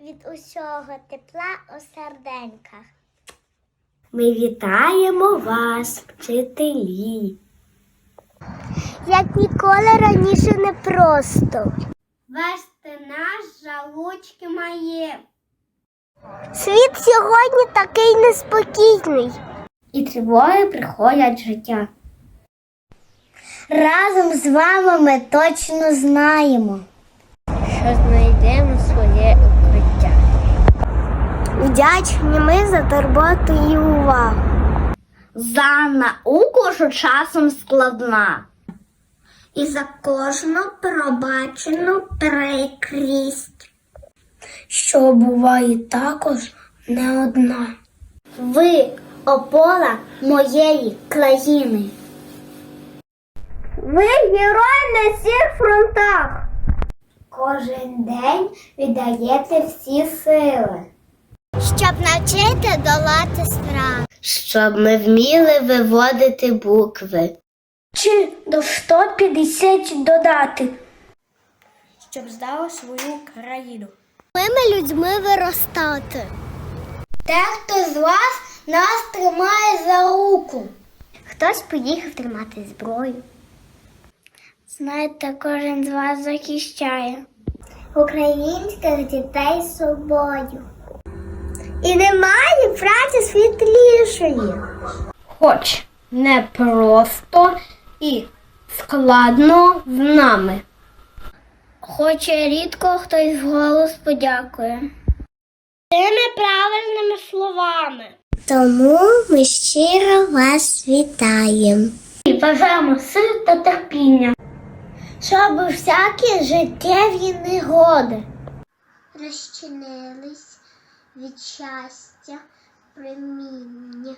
від усього тепла у серденьках. Ми вітаємо вас, вчителі. Як ніколи раніше не просто. Вести наш жалучки має. Світ сьогодні такий неспокійний. І тривоги приходять життя. Разом з вами ми точно знаємо. Що знайдемо Вдячні ми за турботу і увагу. За науку, що часом складна. І за кожну пробачену прикрість, що буває також не одна. Ви опора моєї країни. Ви герой на всіх фронтах. Кожен день віддаєте всі сили. Щоб навчити долати страх. Щоб ми вміли виводити букви. Чи до 150 додати. Щоб здали свою країну. Моїми людьми виростати. Дехто з вас нас тримає за руку. Хтось поїхав тримати зброю. Знаєте, кожен з вас захищає українських дітей собою. І немає праці світлішої. Хоч не просто і складно з нами. Хоч рідко хтось вголос подякує. Тими правильними словами. Тому ми щиро вас вітаємо. І бажаємо сил та терпіння. Щоб всякі життєві негоди розчинились від щастя приміння.